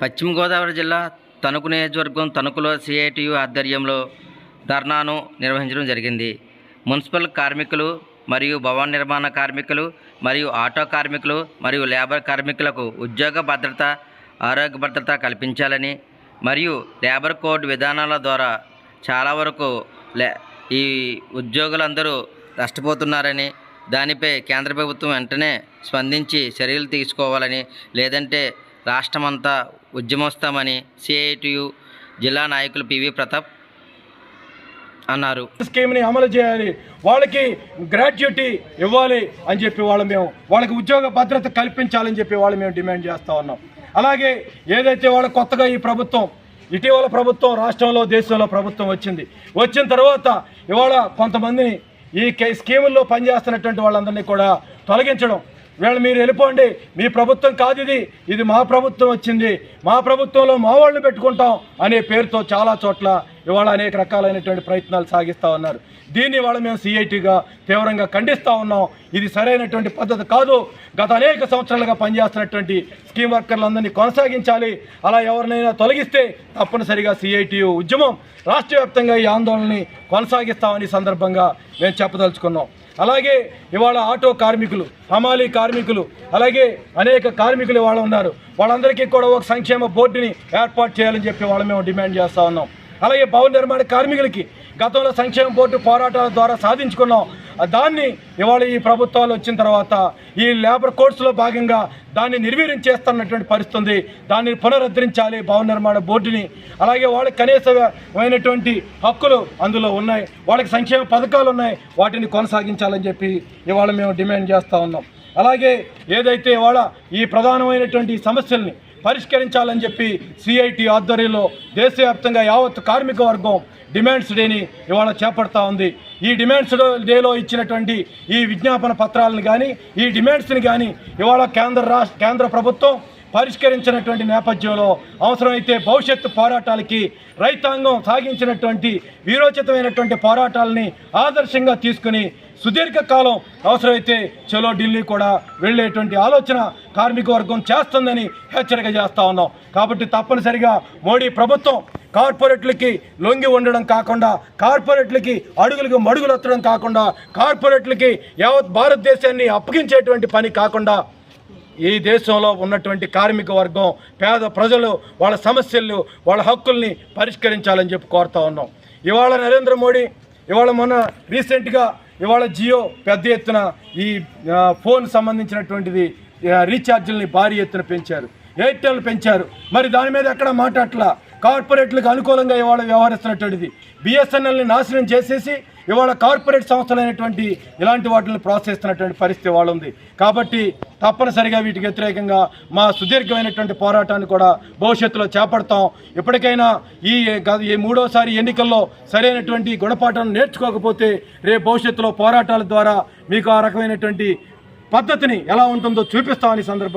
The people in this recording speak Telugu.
పశ్చిమ గోదావరి జిల్లా తణుకు నియోజకవర్గం తణుకులో సిఐటియు ఆధ్వర్యంలో ధర్నాను నిర్వహించడం జరిగింది. మున్సిపల్ కార్మికులు మరియు భవన నిర్మాణ కార్మికులు మరియు ఆటో కార్మికులు మరియు లేబర్ కార్మికులకు ఉద్యోగ భద్రత ఆరోగ్య భద్రత కల్పించాలని మరియు లేబర్ కోడ్ విధానాల ద్వారా చాలా వరకు లే ఈ ఉద్యోగులందరూ నష్టపోతున్నారని దానిపై కేంద్ర ప్రభుత్వం వెంటనే స్పందించి చర్యలు తీసుకోవాలని లేదంటే రాష్ట్రమంతా ఉద్యమిస్తామని సిఐటియు జిల్లా నాయకులు పివి ప్రతాప్ అన్నారు. స్కీమ్ని అమలు చేయాలి. వాళ్ళకి గ్రాడ్యుటీ ఇవ్వాలి అని చెప్పి వాళ్ళు మేము వాళ్ళకి ఉద్యోగ భద్రత కల్పించాలని చెప్పి వాళ్ళు మేము డిమాండ్ చేస్తూ ఉన్నాం. అలాగే ఏదైతే వాళ్ళ కొత్తగా ఈ ప్రభుత్వం ఇటీవల ప్రభుత్వం రాష్ట్రంలో దేశంలో ప్రభుత్వం వచ్చింది. వచ్చిన తర్వాత ఇవాళ కొంతమందిని ఈ కే- స్కీముల్లో పనిచేస్తున్నటువంటి వాళ్ళందరినీ కూడా తొలగించడం వీళ్ళు మీరు వెళ్ళిపోండి. మీ ప్రభుత్వం కాదు ఇది. ఇది మా ప్రభుత్వం వచ్చింది. మా ప్రభుత్వంలో మా వాళ్ళని పెట్టుకుంటాం అనే పేరుతో చాలా చోట్ల ఇవాళ అనేక రకాలైనటువంటి ప్రయత్నాలు సాగిస్తూ ఉన్నారు. దీన్ని ఇవాళ మేము సిఐటిగా తీవ్రంగా ఖండిస్తూ ఉన్నాం. ఇది సరైనటువంటి పద్ధతి కాదు. గత అనేక సంవత్సరాలుగా పనిచేస్తున్నటువంటి స్కీమ్ వర్కర్లందరినీ కొనసాగించాలి. అలా ఎవరినైనా తొలగిస్తే తప్పనిసరిగా సిఐటి ఉద్యమం రాష్ట్ర వ్యాప్తంగా ఈ ఆందోళనని కొనసాగిస్తామని సందర్భంగా మేము చెప్పదలుచుకున్నాం. అలాగే ఇవాళ ఆటో కార్మికులు హమాలీ కార్మికులు అలాగే అనేక కార్మికులు ఇవాళ ఉన్నారు. వాళ్ళందరికీ కూడా ఒక సంక్షేమ బోర్డుని ఏర్పాటు చేయాలని చెప్పి వాళ్ళు మేము డిమాండ్ చేస్తూ ఉన్నాం. అలాగే భవన నిర్మాణ కార్మికులకి గతంలో సంక్షేమ బోర్డు పోరాటాల ద్వారా సాధించుకున్నాం. దాన్ని ఇవాళ ఈ ప్రభుత్వాలు వచ్చిన తర్వాత ఈ లేబర్ కోర్సులో భాగంగా దాన్ని నిర్వీర్యం చేస్తున్నటువంటి పరిస్థితుంది. దాన్ని పునరుద్ధరించాలి భవన నిర్మాణ బోర్డుని. అలాగే వాళ్ళకి కనీసమైనటువంటి హక్కులు అందులో ఉన్నాయి. వాళ్ళకి సంక్షేమ పథకాలు ఉన్నాయి. వాటిని కొనసాగించాలని చెప్పి ఇవాళ మేము డిమాండ్ చేస్తూ ఉన్నాం. అలాగే ఏదైతే ఇవాళ ఈ ప్రధానమైనటువంటి సమస్యల్ని పరిష్కరించాలని చెప్పి సిఐటి ఆధ్వర్యంలో దేశవ్యాప్తంగా యావత్ కార్మిక వర్గం డిమాండ్స్ డేని ఇవాళ చేపడతా ఉంది. ఈ డిమాండ్స్ డేలో ఇచ్చినటువంటి ఈ విజ్ఞాపన పత్రాలను కానీ ఈ డిమాండ్స్ని కానీ ఇవాళ కేంద్ర రాష్ట్ర కేంద్ర ప్రభుత్వం పరిష్కరించినటువంటి నేపథ్యంలో అవసరమైతే భవిష్యత్తు పోరాటాలకి రైతాంగం సాగించినటువంటి వీరోచితమైనటువంటి పోరాటాలని ఆదర్శంగా తీసుకుని సుదీర్ఘకాలం అవసరమైతే చలో ఢిల్లీ కూడా వెళ్ళేటువంటి ఆలోచన కార్మిక వర్గం చేస్తుందని హెచ్చరిక చేస్తూ ఉన్నాం. కాబట్టి తప్పనిసరిగా మోడీ ప్రభుత్వం కార్పొరేట్లకి లొంగి ఉండడం కాకుండా కార్పొరేట్లకి అడుగులకు మడుగులు ఎత్తడం కాకుండా కార్పొరేట్లకి యావత్ భారతదేశాన్ని అప్పగించేటువంటి పని కాకుండా ఈ దేశంలో ఉన్నటువంటి కార్మిక వర్గం పేద ప్రజలు వాళ్ళ సమస్యలు వాళ్ళ హక్కుల్ని పరిష్కరించాలని చెప్పి కోరుతా ఉన్నాం. ఇవాళ నరేంద్ర మోడీ ఇవాళ మొన్న రీసెంట్గా ఇవాళ జియో పెద్ద ఎత్తున ఈ ఫోన్ సంబంధించినటువంటిది ఆ, రీఛార్జీలని భారీ ఎత్తున పెంచారు. ఎయిర్టెల్ పెంచారు. మరి దాని మీద ఎక్కడ మాట్లాడలా కార్పొరేట్లకు అనుకూలంగా ఇవాళ వ్యవహరిస్తున్నటువంటిది. బిఎస్ఎన్ఎల్ని నాశనం చేసేసి ఇవాళ కార్పొరేట్ సంస్థలైనటువంటి ఇలాంటి వాటిని ప్రోత్సహిస్తున్నటువంటి పరిస్థితి వాళ్ళు ఉంది కాబట్టి తప్పనిసరిగా వీటికి వ్యతిరేకంగా మా సుదీర్ఘమైనటువంటి పోరాటాన్ని కూడా భవిష్యత్తులో చేపడతాం. ఇప్పటికైనా ఈ ఈ మూడోసారి ఎన్నికల్లో సరైనటువంటి గుణపాఠం నేర్చుకోకపోతే రేపు భవిష్యత్తులో పోరాటాల ద్వారా మీకు ఆ రకమైనటువంటి పద్ధతిని ఎలా ఉంటుందో చూపిస్తామని ఈ సందర్భంగా